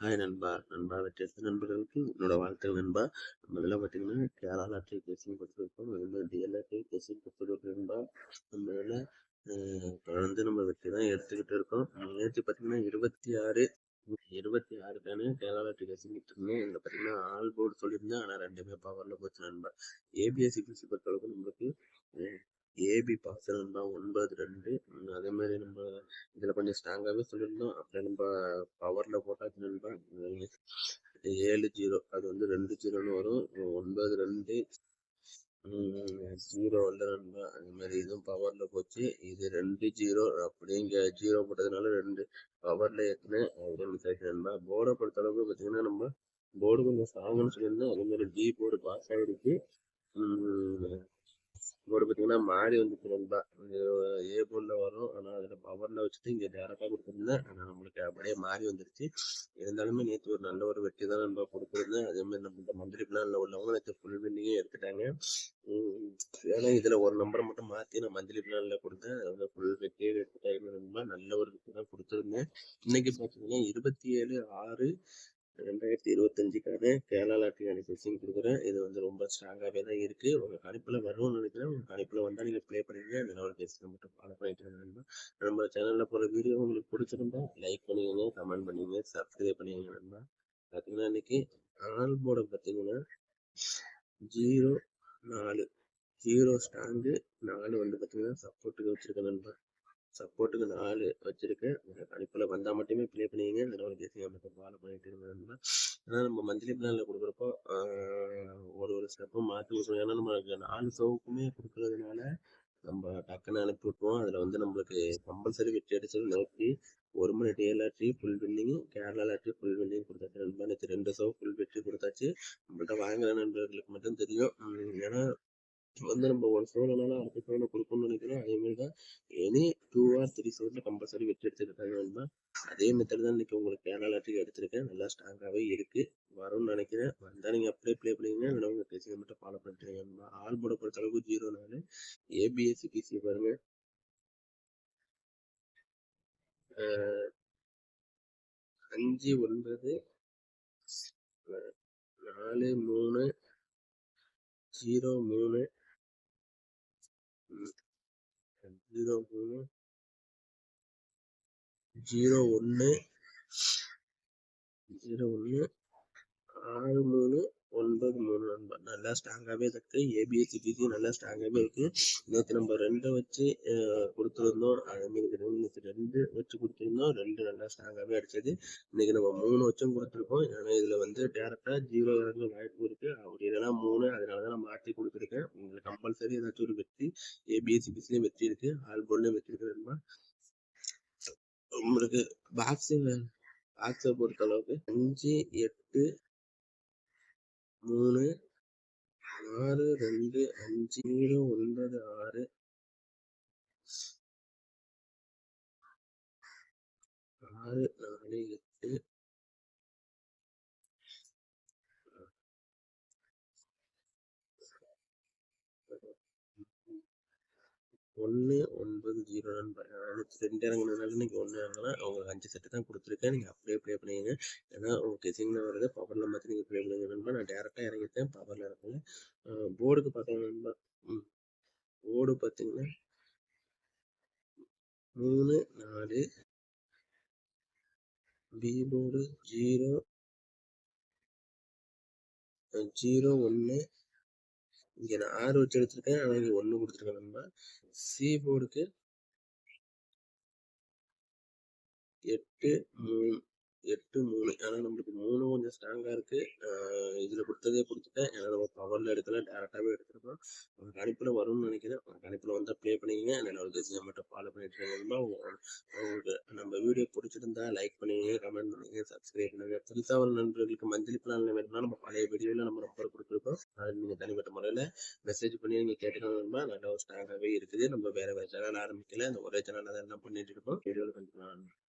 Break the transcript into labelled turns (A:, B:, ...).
A: Hi நண்பா. நண்பா வெற்றி நண்பர்களுக்கு என்னோட வாழ்த்துக்கள் நண்பா. நம்ம இதெல்லாம் பார்த்தீங்கன்னா கேரளா ட்ரீ கேசிங் கொடுத்துருக்கோம். நம்ம மாதிரி டிஎல்ஆர் ட்ரீ கேசிங் கொடுத்துருக்கோம் நண்பா. நம்ம தொடர்ந்து நம்ம வெற்றி தான் எடுத்துக்கிட்டு இருக்கோம். நேற்று பார்த்தீங்கன்னா இருபத்தி ஆறு இருபத்தி ஆறுக்கான கேரளா ட்ரீ கேசிங் இருந்தோம் இதில் பார்த்தீங்கன்னா ஆல் போர்டு சொல்லியிருந்தேன். ஆனால் ரெண்டுமே பவரில் போச்சு நண்பா. ஏபிஎஸ்சி பிசி பொறுத்தளவுக்கு நம்மளுக்கு ஏபி பாஸ் நண்பா ஒன்பது ரெண்டு அதே மாதிரி நம்ம இதில் கொஞ்சம் ஸ்ட்ராங்காகவே சொல்லியிருந்தோம். அப்புறம் நம்ம பவரில் போட்டாச்சு நண்பா ஏழு ஜீரோ அது வந்து ரெண்டு ஜீரோன்னு வரும். ஒன்பது ரெண்டு ஜீரோ வந்து நண்பா அது மாதிரி இதுவும் பவரில் போச்சு. இது ரெண்டு ஜீரோ அப்படிங்க ஜீரோ போட்டதுனால ரெண்டு பவரில் ஏற்றினேன் அப்படியே மிஸ் ஆகிடுச்சு நண்பா. போர்டை பொறுத்த அளவுக்கு பார்த்தீங்கன்னா நம்ம போர்டு கொஞ்சம் ஸ்ட்ராங்குன்னு சொல்லியிருந்தோம். அதே மாதிரி டி போர்டு பாஸ் ஆகிருக்கு இப்போ பார்த்தீங்கன்னா மாறி வந்து நண்பா ஏ போர்டில் வரும். ஆனால் அதில் பவரில் வச்சுட்டு இங்கே டேரக்டாக கொடுத்துருந்தேன் ஆனால் நம்மளுக்கு அப்படியே மாறி வந்துருச்சு. இருந்தாலுமே நேற்று ஒரு நல்ல ஒரு வெற்றி தான் நண்பா கொடுத்துருந்தேன். அதே மாதிரி நம்ம மந்திரி பிளானில் உள்ளவங்க நேற்று ஃபுல் வின்னிங்கே எடுத்துட்டாங்க. ஏன்னா இதில் ஒரு நம்பரை மட்டும் மாற்றி நான் மந்திரி பிளானில் கொடுத்தேன். அதில் ஃபுல் வெற்றியே எடுத்துட்டாங்க நண்பா நல்ல ஒரு வெற்றி தான் கொடுத்துருந்தேன். இன்னைக்கு பார்த்தீங்கன்னா இருபத்தி ஏழு ஆறு ரெண்டாயிரத்தி இருபத்தஞ்சுக்கான கேரளா லாட்டரி டெஸ்டிங் கொடுக்குறேன். இது வந்து ரொம்ப ஸ்ட்ராங்காகவே தான் இருக்குது உங்கள் கணிப்பில் வரும்னு நினைக்கிறேன். உங்கள் கணிப்பில் வந்தால் நீங்கள் ப்ளே பண்ணிடுங்க அந்த லெவல் டெஸ்ட்டில் மட்டும் ஃபாலோ பண்ணிட்டு நம்ம சேனலில் போகிற வீடியோ உங்களுக்கு பிடிச்சிருந்தா லைக் பண்ணிக்கோங்க கமெண்ட் பண்ணிக்கோங்க சப்ஸ்கிரைப் பண்ணிக்கோங்க நண்பா. பார்த்தீங்கன்னா இன்னைக்கு ஆல் போர்டை பார்த்தீங்கன்னா ஜீரோ நாலு. ஜீரோ ஸ்டாண்டு நாலு வந்து பார்த்தீங்கன்னா சப்போர்ட்டுக்கு வச்சுருக்கேன் நண்பா. சப்போர்ட்டுக்கு நாலு வச்சிருக்கேன். கணிப்பில் வந்தால் மட்டுமே ப்ளே பண்ணிங்க அதில் ஒரு தேசிய மட்டும் ஃபாலோ ஏன்னா நம்ம மந்த்லி பிளானில் கொடுக்குறப்போ ஒரு ஒரு ஸ்டெப்பும் மாற்றி கொடுக்கணும். ஏன்னா நம்ம நாலு சவுக்குமே கொடுக்கறதுனால நம்ம டக்குன்னு அனுப்பி விட்டுருவோம். அதில் வந்து நம்மளுக்கு கம்பல்சரி வெற்றி அடிச்சது நோக்கி ஒரு மணி DLRT full building Kerala lottery full building கொடுத்தாச்சு. ரெண்டு நேற்று ரெண்டு சவு ஃபுல் வெற்றி கொடுத்தாச்சு. நம்மள்ட்ட வாங்குற நண்பர்களுக்கு மட்டும் தெரியும். ஏன்னா வந்து நம்ம ஒரு சோழனால அடுத்த சோழனை கொடுக்கணும்னு நினைக்கிறோம். அதே மாதிரி தான் any two or three compulsory வெற்றி எடுத்துருக்காங்க அதே மெத்தட் தான் இன்னைக்கு உங்களுக்கு கேரளா லாட்ரிக்கு எடுத்திருக்கேன். நல்லா ஸ்ட்ராங்காகவே இருக்கு. வரும்னு நினைக்கிறேன். வந்தால் நீங்கள் அப்படியே ப்ளே பண்ணுவீங்க. இல்லைனா உங்கள் பேசிங்க மட்டும் ஃபாலோ பண்ணிட்டு ஆல் போட பொறுத்த அளவுக்கு ஜீரோ நாலு ஏபிஎஸ்சி பிசி பாருங்க. அஞ்சு ஒன்பது நாலு மூணு ஜீரோ மூணு ஜீரோ மூணு ஜீரோ ஒன்று ஜீரோ ஒன்று ஆறு மூணு ஒன்பது மூணு நண்பர் நல்லா ஸ்ட்ராங்காகவே இருக்குது ஏபிஎஸ்சிபிசி நல்லா ஸ்ட்ராங்காகவே இருக்கு. நேற்று நம்ம ரெண்டை வச்சு கொடுத்துருந்தோம். அதேமாதிரி ரெண்டு ரெண்டு வச்சு கொடுத்துருந்தோம். ரெண்டு நல்லா ஸ்ட்ராங்காகவே அடிச்சது. இன்னைக்கு நம்ம மூணு வச்சும் கொடுத்துருக்கோம். ஏன்னா இதில் வந்து டேரெக்டாக ஜீரோ இறங்க வாய்ப்பு இருக்குது அப்படி இல்லைனா மூணு அதனால தான் நான் மாற்றி கொடுத்துருக்கேன். உங்களுக்கு கம்பல்சரி ஏதாச்சும் ஒரு வெற்றி ஏபிஎஸ்சிபிசிலையும் வெற்றி இருக்குது ஆல் போர்ட்லையும் வெற்றி இருக்குது நண்பா. உங்களுக்கு பாக்ஸிங் பாக்ஸை பொறுத்த அளவுக்கு அஞ்சு எட்டு மூணு ஆறு ரெண்டு அஞ்சு ஜீரோ ஒன்பது ஆறு. ஆறு நாலு எட்டு. ஒன்று ஒன்பது ஜீரோ அடுத்து ரெண்டு இறங்கினால நீங்கள் ஒன்று இறங்கலாம் அவங்களுக்கு அஞ்சு செட்டு தான் கொடுத்துருக்கேன். நீங்கள் அப்படியே ப்ளே பண்ணிங்க. ஏன்னா உங்களுக்கு சிக்னல் வருது பவரில் மாற்றி நீங்கள் ப்ளே பண்ணுங்க நண்பா. நான் டேரெக்டாக இறங்கிட்டேன் பவரில் இறங்கல. போர்டுக்கு பார்த்தீங்கன்னா நண்பா ம் போர்டு பார்த்தீங்கன்னா மூணு நாலு பி போர்டு ஜீரோ ஜீரோ ஒன்று இங்கே நான் ஆறு வச்சு எடுத்திருக்கேன். ஆனால் இங்கே ஒன்று கொடுத்துருக்கேன் நம்ம சி போர்டுக்கு எட்டு மூணு எட்டு மூணு. ஆனால் நம்மளுக்கு மூணு கொஞ்சம் ஸ்ட்ராங்காக இருக்குது இதில் கொடுத்ததே கொடுத்துட்டேன். ஏன்னா நம்ம பவரில் எடுக்கல டேரெக்டாகவே எடுத்துருக்கோம் உங்கள் கணிப்பில் வரும்னு நினைக்கிறேன். உங்கள் கணிப்பில் வந்தால் ப்ளே பண்ணிக்கங்க. என்னோட கட்சி மட்டும் ஃபாலோ பண்ணிட்டு இருக்கீங்கன்னா உங்களுக்கு நம்ம வீடியோ பிடிச்சிருந்தா லைக் பண்ணுங்க கமெண்ட் பண்ணுங்க சப்ஸ்கிரைப் பண்ணுங்க. புதுசாக ஒரு நண்பர்களுக்கு மந்த்லி பிளான் வேணும்னா நம்ம பழைய வீடியோவில் நம்ம நம்பர் கொடுத்துருக்கோம். அது நீங்கள் தனிப்பட்ட முறையில் மெசேஜ் பண்ணி நீங்கள் கேட்டுக்கணும்னா நல்ல ஒரு ஸ்ட்ராங்காகவே இருக்குது. நம்ம வேறு வேறு சேனல் ஆரம்பிக்கல. அந்த ஒரே சேனலில் தான் என்ன பண்ணிட்டு இருக்கோம். வீடியோவில் கண்டிப்பாக